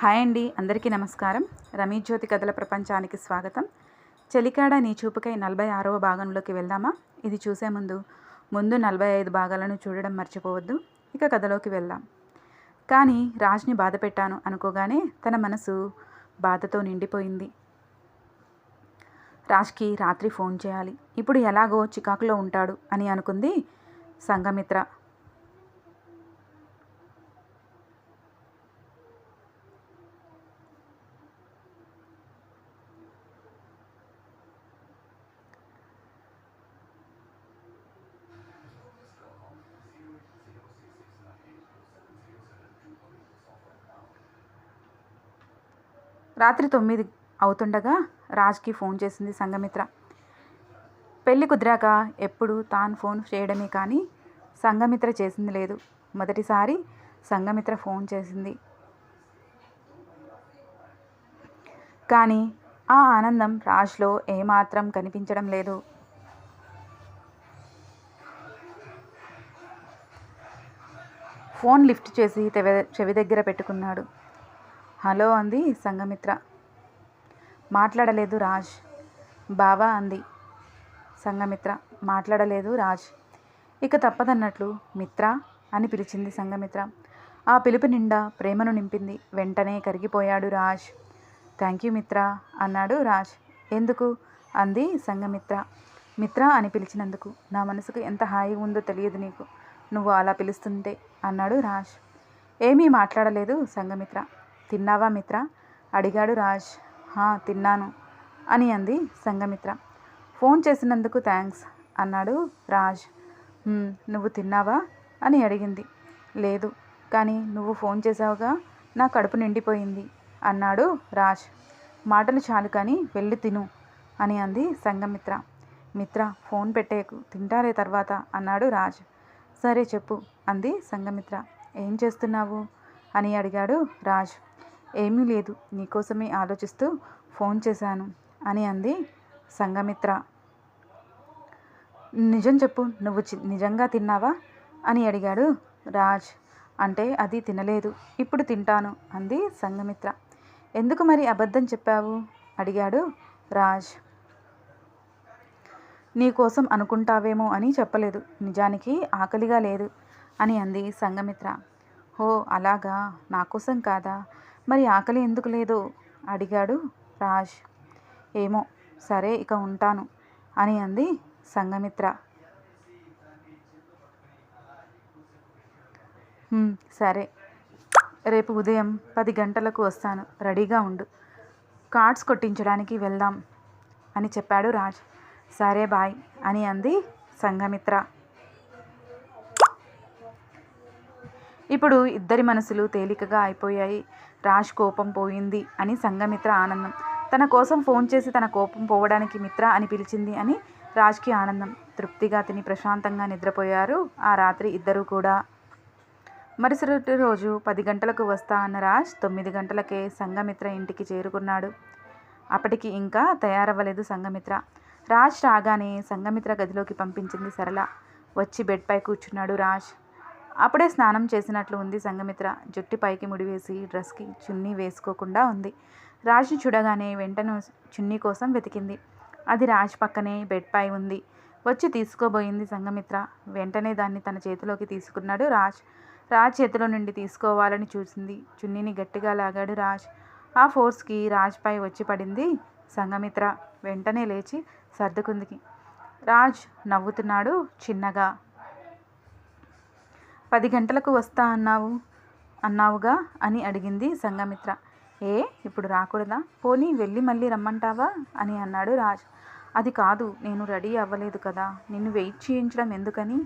Hi అండి అందరికీ నమస్కారం. రమీజ్యోతి కథల ప్రపంచానికి స్వాగతం. చెలికాడ నీ చూపుకై నలభై ఆరవ భాగంలోకి వెళ్దామా? ఇది చూసే ముందు ముందు నలభై ఐదు భాగాలను చూడడం మర్చిపోవద్దు. ఇక కథలోకి వెళ్దాం. కానీ రాజ్ని బాధ పెట్టాను అనుకోగానే తన మనసు బాధతో నిండిపోయింది. రాజ్కి రాత్రి ఫోన్ చేయాలి. ఇప్పుడు ఎలాగో చికాకులో ఉంటాడు అని అనుకుంది సంఘమిత్ర. రాత్రి తొమ్మిది అవుతుండగా రాజ్కి ఫోన్ చేసింది సంఘమిత్ర. పెళ్ళి కుదిరాక ఎప్పుడు తాను ఫోన్ చేయడమే కానీ సంఘమిత్ర చేసింది లేదు. మొదటిసారి సంఘమిత్ర ఫోన్ చేసింది. కానీ ఆ ఆనందం రాజ్లో ఏమాత్రం కనిపించడం లేదు. ఫోన్ లిఫ్ట్ చేసి తెవ చెవి దగ్గర పెట్టుకున్నాడు. హలో అంది సంఘమిత్ర. మాట్లాడలేదు రాజ్. బావా అంది సంఘమిత్ర. మాట్లాడలేదు రాజ్. ఇక తప్పదన్నట్లు మిత్ర అని పిలిచింది సంఘమిత్ర. ఆ పిలుపు నిండా ప్రేమను నింపింది. వెంటనే కరిగిపోయాడు రాజ్. థ్యాంక్ యూ మిత్ర అన్నాడు రాజ్. ఎందుకు? అంది సంఘమిత్ర. మిత్ర అని పిలిచినందుకు నా మనసుకు ఎంత హాయిగా ఉందో తెలియదు నీకు. నువ్వు అలా పిలుస్తుంటే అన్నాడు రాజ్. ఏమీ మాట్లాడలేదు సంఘమిత్ర. తిన్నావా మిత్ర? అడిగాడు రాజ్. హా తిన్నాను అని అంది సంఘమిత్ర. ఫోన్ చేసినందుకు థ్యాంక్స్ అన్నాడు రాజ్. నువ్వు తిన్నావా అని అడిగింది. లేదు కానీ నువ్వు ఫోన్ చేసావుగా నా కడుపు నిండిపోయింది అన్నాడు రాజ్. మాటలు చాలు కానీ వెళ్ళి తిను అని అంది సంఘమిత్ర. మిత్ర ఫోన్ పెట్టేకు తింటారే తర్వాత అన్నాడు రాజ్. సరే చెప్పు అంది సంఘమిత్ర. ఏం చేస్తున్నావు అని అడిగాడు రాజ్. ఏమీ లేదు. నీకోసమే ఆలోచిస్తూ ఫోన్ చేశాను అని అంది సంఘమిత్ర. నిజం చెప్పు నువ్వు చి- నిజంగా తిన్నావా? అని అడిగాడు రాజ్. అంటే అది తినలేదు. ఇప్పుడు తింటాను అంది సంఘమిత్ర. ఎందుకు మరి అబద్ధం చెప్పావు? అడిగాడు రాజ్. నీకోసం అనుకుంటావేమో అని చెప్పలేదు. నిజానికి ఆకలిగా లేదు అని అంది సంఘమిత్ర. హో అలాగా? నా కోసం కాదా? మరి ఆకలి ఎందుకు లేదు? అడిగాడు రాజ్. ఏమో సరే ఇక ఉంటాను అని అంది సంఘమిత్ర. సరే. రేపు ఉదయం పది గంటలకు వస్తాను. రెడీగా ఉండు. కార్డ్స్ కొట్టించడానికి వెళ్దాం అని చెప్పాడు రాజ్. సరే బాయ్ అని అంది సంఘమిత్ర. ఇప్పుడు ఇద్దరి మనసులు తేలికగా అయిపోయాయి. రాజ్ కోపం పోయింది అని సంఘమిత్ర ఆనందం. తన కోసం ఫోన్ చేసి తన కోపం పోవడానికి మిత్ర అని పిలిచింది అని రాజ్కి ఆనందం. తృప్తిగా తిని ప్రశాంతంగా నిద్రపోయారు ఆ రాత్రి ఇద్దరూ కూడా. మరుసటి రోజు పది గంటలకు వస్తా అన్న రాజ్ తొమ్మిది గంటలకే సంఘమిత్ర ఇంటికి చేరుకున్నాడు. అప్పటికి ఇంకా తయారవ్వలేదు సంఘమిత్ర. రాజ్ రాగానే సంఘమిత్ర గదిలోకి పంపించింది సరళ. వచ్చి బెడ్పై కూర్చున్నాడు రాజ్. అప్పుడే స్నానం చేసినట్లు ఉంది సంఘమిత్ర. జుట్టు పైకి ముడివేసి డ్రెస్కి చున్నీ వేసుకోకుండా ఉంది. రాజ్ని చూడగానే వెంటనే చున్నీ కోసం వెతికింది. అది రాజ్ పక్కనే బెడ్పై ఉంది. వచ్చి తీసుకోబోయింది సంఘమిత్ర. వెంటనే దాన్ని తన చేతిలోకి తీసుకున్నాడు రాజ్. రాజ్ చేతిలో నుండి తీసుకోవాలని చూసింది. చున్నీని గట్టిగా లాగాడు రాజ్. ఆ ఫోర్స్కి రాజ్పై వచ్చి పడింది సంఘమిత్ర. వెంటనే లేచి సర్దుకుందికి రాజ్ నవ్వుతున్నాడు చిన్నగా. పది గంటలకు వస్తా అన్నావు? అన్నావుగా అని అడిగింది సంఘమిత్ర. ఏ ఇప్పుడు రాకూడదా? పోనీ వెళ్ళి మళ్ళీ రమ్మంటావా? అని అన్నాడు రాజ్. అది కాదు నేను రెడీ అవ్వలేదు కదా నిన్ను వెయిట్ చేయించడం ఎందుకని?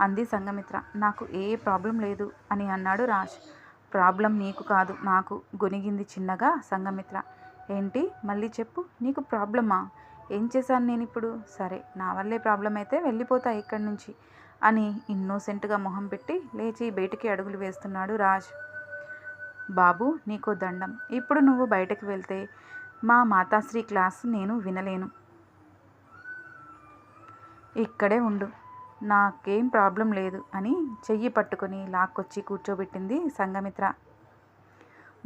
అంది సంఘమిత్ర. నాకు ఏ ప్రాబ్లం లేదు అని అన్నాడు రాజ్. ప్రాబ్లం నీకు కాదు నాకు గొనిగింది చిన్నగా సంఘమిత్ర. ఏంటి? మళ్ళీ చెప్పు నీకు ప్రాబ్లమా? ఏం చేశాను నేను ఇప్పుడు సరే నా వల్లే ప్రాబ్లం అయితే వెళ్ళిపోతా ఇక్కడి నుంచి. అని ఇన్నోసెంట్గా మొహం పెట్టి లేచి బయటికి అడుగులు వేస్తున్నాడు రాజ్. బాబు నీకు దండం. ఇప్పుడు నువ్వు బయటకు వెళ్తే మా మాతాశ్రీ క్లాస్ నేను వినలేను. ఇక్కడే ఉండు. నాకేం ప్రాబ్లం లేదు అని చెయ్యి పట్టుకొని లాక్కొచ్చి కూర్చోబెట్టింది సంగమిత్ర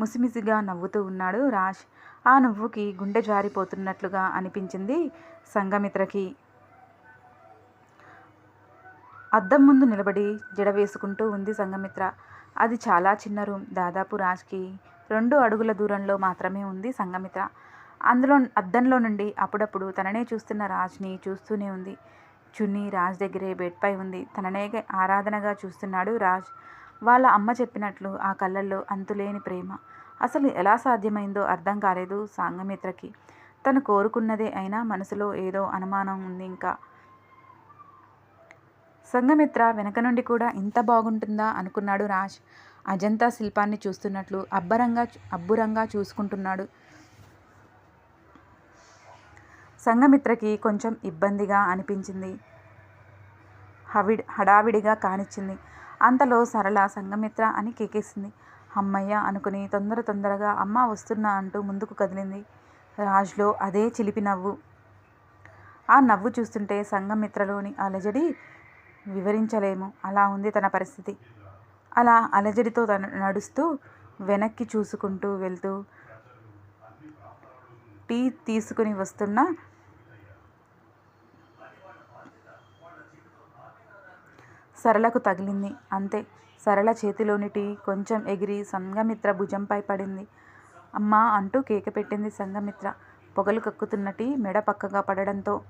ముసిమిసిగా నవ్వుతూ ఉన్నాడు రాజ్. ఆ నవ్వుకి గుండె జారిపోతున్నట్లుగా అనిపించింది సంగమిత్రకి అద్దం ముందు నిలబడి జడ వేసుకుంటూ ఉంది సంఘమిత్ర. అది చాలా చిన్న రూమ్. దాదాపు రాజ్కి రెండు అడుగుల దూరంలో మాత్రమే ఉంది సంఘమిత్ర. అందులో అద్దంలో నుండి అప్పుడప్పుడు తననే చూస్తున్న రాజ్ని చూస్తూనే ఉంది. చున్నీ రాజ్ దగ్గరే బెడ్పై ఉంది. తననే ఆరాధనగా చూస్తున్నాడు రాజ్. వాళ్ళ అమ్మ చెప్పినట్లు ఆ కళ్ళల్లో అంతులేని ప్రేమ. అసలు ఎలా సాధ్యమైందో అర్థం కాలేదు సాంగమిత్రకి తను కోరుకున్నదే అయినా మనసులో ఏదో అనుమానం ఉంది ఇంకా. సంఘమిత్ర వెనక నుండి కూడా ఇంత బాగుంటుందా అనుకున్నాడు రాజ్. అజంతా శిల్పాన్ని చూస్తున్నట్లు అబ్బరంగా అబ్బురంగా చూసుకుంటున్నాడు. సంఘమిత్రకి కొంచెం ఇబ్బందిగా అనిపించింది. హవిడ్ హడావిడిగా కానిచ్చింది. అంతలో సరళ సంఘమిత్ర అని కేకేసింది అమ్మయ్య అనుకుని తొందర తొందరగా అమ్మ వస్తున్నా అంటూ ముందుకు కదిలింది. రాజ్లో అదే చిలిపి నవ్వు. ఆ నవ్వు చూస్తుంటే సంఘమిత్రలోని అలజడి వివరించలేము. అలా ఉంది తన పరిస్థితి. అలా అలజడితో తన నడుస్తూ వెనక్కి చూసుకుంటూ వెళ్తూ టీ తీసుకుని వస్తున్న సరళకు తగిలింది. అంతే. సరళ చేతిలోని టీ కొంచెం ఎగిరి సంఘమిత్ర భుజంపై పడింది. అమ్మా అంటూ కేక పెట్టింది సంఘమిత్ర. పొగలు కక్కుతున్న టీ మెడ పక్కగా పడడంతో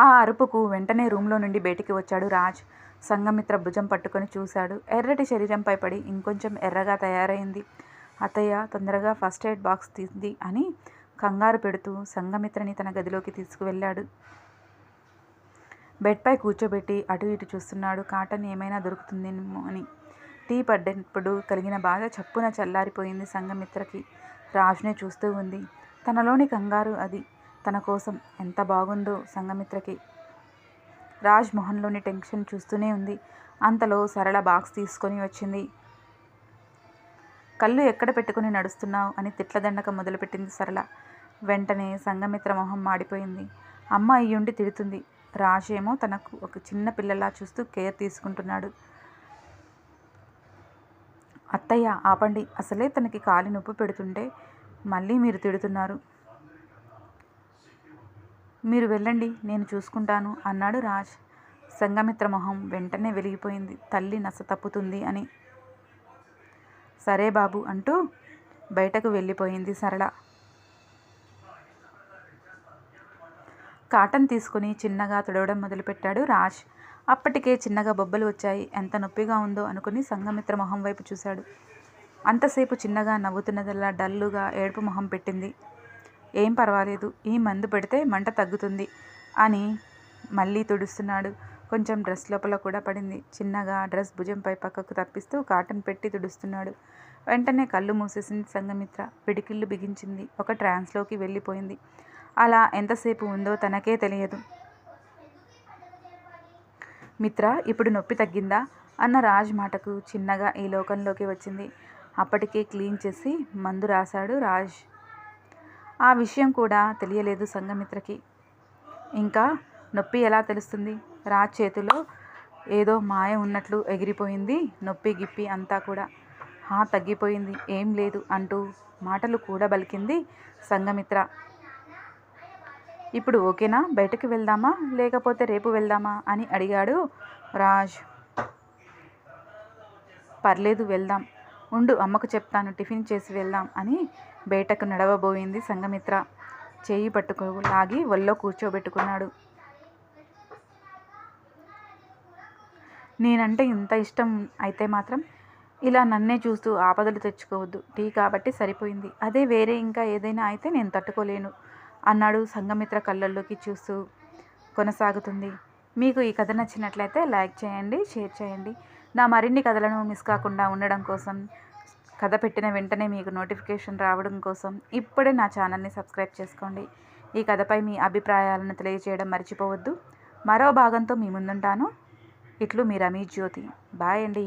ఆ అరుపుకు వెంటనే రూమ్లో నుండి బయటికి వచ్చాడు రాజ్. సంఘమిత్ర భుజం పట్టుకొని చూశాడు. ఎర్రటి శరీరంపై పడి ఇంకొంచెం ఎర్రగా తయారైంది. అత్తయ్య తొందరగా ఫస్ట్ ఎయిడ్ బాక్స్ తీసింది అని కంగారు పెడుతూ సంఘమిత్రని తన గదిలోకి తీసుకువెళ్ళాడు. బెడ్పై కూర్చోబెట్టి అటు ఇటు చూస్తున్నాడు. కాటన్ ఏమైనా దొరుకుతుందేమో అని. టీ పడ్డప్పుడు కలిగిన బాధ చప్పున చల్లారిపోయింది సంఘమిత్రకి. రాజునే చూస్తూ ఉంది. తనలోని కంగారు అది. తన కోసం ఎంత బాగుందో సంఘమిత్రకి. రాజ్ మొహంలోని టెన్షన్ చూస్తూనే ఉంది. అంతలో సరళ బాక్స్ తీసుకొని వచ్చింది. కళ్ళు ఎక్కడ పెట్టుకుని నడుస్తున్నావు అని తిట్లదండక మొదలుపెట్టింది సరళ. వెంటనే సంఘమిత్ర మొహం మాడిపోయింది. అమ్మ అయ్యుండి తిడుతుంది. రాజ్ ఏమో తనకు ఒక చిన్న పిల్లలా చూస్తూ కేర్ తీసుకుంటున్నాడు. అత్తయ్య ఆపండి. అసలే తనకి కాలి నొప్పి పెడుతుంటే మళ్ళీ మీరు తిడుతున్నారు. మీరు వెళ్ళండి నేను చూసుకుంటాను అన్నాడు రాజ్. సంఘమిత్ర మొహం వెంటనే వెలిగిపోయింది. తల్లి నస తప్పుతుంది అని. సరే బాబు అంటూ బయటకు వెళ్ళిపోయింది సరళ. కాటన్ తీసుకుని చిన్నగా తుడవడం మొదలుపెట్టాడు రాజ్. అప్పటికే చిన్నగా బొబ్బలు వచ్చాయి. ఎంత నొప్పిగా ఉందో అనుకుని సంఘమిత్ర మొహం వైపు చూశాడు. అంతసేపు చిన్నగా నవ్వుతున్నదల్లా డల్లుగా ఏడుపు మొహం పెట్టింది. ఏం పర్వాలేదు ఈ మందు పెడితే మంట తగ్గుతుంది అని మళ్ళీ తుడుస్తున్నాడు. కొంచెం డ్రెస్ లోపల కూడా పడింది. చిన్నగా డ్రెస్ భుజంపై పక్కకు తప్పిస్తూ కాటన్ పెట్టి తుడుస్తున్నాడు. వెంటనే కళ్ళు మూసేసింది సంగమిత్ర పిడికిళ్ళు బిగించింది. ఒక ట్రాన్స్లోకి వెళ్ళిపోయింది. అలా ఎంతసేపు ఉందో తనకే తెలియదు. మిత్ర ఇప్పుడు నొప్పి తగ్గిందా? అన్న రాజ్ మాటకు చిన్నగా ఈ లోకంలోకి వచ్చింది. అప్పటికే క్లీన్ చేసి మందు రాశాడు రాజ్. ఆ విషయం కూడా తెలియలేదు సంఘమిత్రకి. ఇంకా నొప్పి ఎలా తెలుస్తుంది? రాజ్ చేతిలో ఏదో మాయ ఉన్నట్లు ఎగిరిపోయింది నొప్పి గిప్పి అంతా కూడా. హా తగ్గిపోయింది. ఏం లేదు అంటూ మాటలు కూడా బలికింది సంఘమిత్ర. ఇప్పుడు ఓకేనా? బయటకు వెళ్దామా? లేకపోతే రేపు వెళ్దామా? అని అడిగాడు రాజ్. పర్లేదు వెళ్దాం. ఉండు అమ్మకు చెప్తాను టిఫిన్ చేసి వెళ్దాం అని బయటకు నడవబోయింది సంఘమిత్ర. చేయి పట్టుకు లాగి ఒళ్ళో కూర్చోబెట్టుకున్నాడు. నేనంటే ఇంత ఇష్టం అయితే మాత్రం ఇలా నన్నే చూస్తూ ఆపదలు తెచ్చుకోవద్దు. టీ కాబట్టి సరిపోయింది. అదే వేరే ఇంకా ఏదైనా అయితే నేను తట్టుకోలేను అన్నాడు సంఘమిత్ర కళ్ళల్లోకి చూస్తూ కొనసాగుతుంది. మీకు ఈ కథ నచ్చినట్లయితే లైక్ చేయండి షేర్ చేయండి. నా మరిన్ని కథలను మిస్ కాకుండా ఉండడం కోసం కథ పెట్టిన వెంటనే మీకు నోటిఫికేషన్ రావడం కోసం ఇప్పుడే నా ఛానల్ని సబ్స్క్రైబ్ చేసుకోండి. ఈ కథపై మీ అభిప్రాయాలను తెలియజేయడం మర్చిపోవద్దు. మరో భాగంతో మీ ముందుంటాను. ఇట్లు మీ రమీ జ్యోతి. బాయ్ అండి.